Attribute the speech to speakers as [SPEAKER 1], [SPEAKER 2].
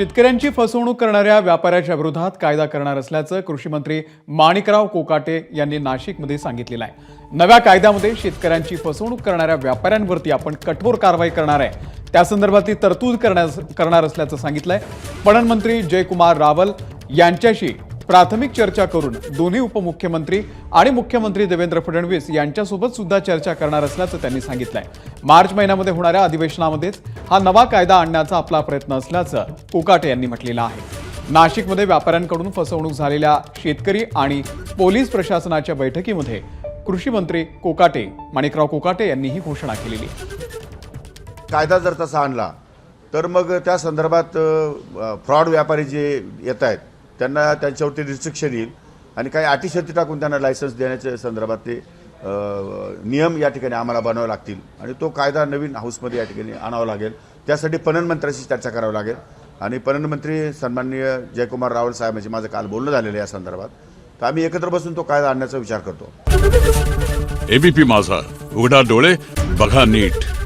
[SPEAKER 1] शेतकऱ्यांची फसवणूक करणाऱ्या व्यापाऱ्याच्या विरोधात कायदा करणार असल्याचं कृषी मंत्री माणिकराव कोकाटे यांनी नाशिकमध्ये सांगितलेलं आहे. नव्या कायद्यामध्ये शेतकऱ्यांची फसवणूक करणाऱ्या व्यापाऱ्यांवरती आपण कठोर कारवाई करणार आहे. त्या संदर्भातली तरतूद करण्यास करणार असल्याचं सांगितलंय. पणन मंत्री जयकुमार रावल यांच्याशी प्राथमिक चर्चा करून दोन्ही उपमुख्यमंत्री आणि मुख्यमंत्री देवेंद्र फडणवीस यांच्यासोबत सुद्धा चर्चा करणार असल्याचं त्यांनी सांगितलंय. मार्च महिन्यामध्ये होणाऱ्या अधिवेशनामध्येच हा नवा कायदा आणण्याचा आपला प्रयत्न असल्याचं कोकाटे यांनी म्हटलेलं आहे. नाशिकमध्ये व्यापाऱ्यांकडून फसवणूक झालेल्या शेतकरी आणि पोलीस प्रशासनाच्या बैठकीमध्ये कृषी मंत्री कोकाटे माणिकराव कोकाटे यांनी ही घोषणा केलेली.
[SPEAKER 2] कायदा जर तसा आणला तर मग त्या संदर्भात फ्रॉड व्यापारी जे येत आहेत त्यांना त्यांच्यावरती रिस्ट्रिक्शन येईल आणि काही अटीशर्ती टाकून त्यांना लायसन्स देण्याच्या संदर्भात ते नियम या ठिकाणी आम्हाला बनवावे लागतील. आणि तो कायदा नवीन हाऊसमध्ये या ठिकाणी आणावा लागेल. त्यासाठी पणनमंत्र्याशी चर्चा करावी लागेल. आणि पणनमंत्री सन्माननीय जयकुमार रावल साहेबांशी म्हणजे माझं काल बोलणं झालेलं आहे या संदर्भात. तर आम्ही एकत्र बसून तो कायदा आणण्याचा विचार करतो.
[SPEAKER 3] एबीपी माझा. उघडा डोळे बघा नीट.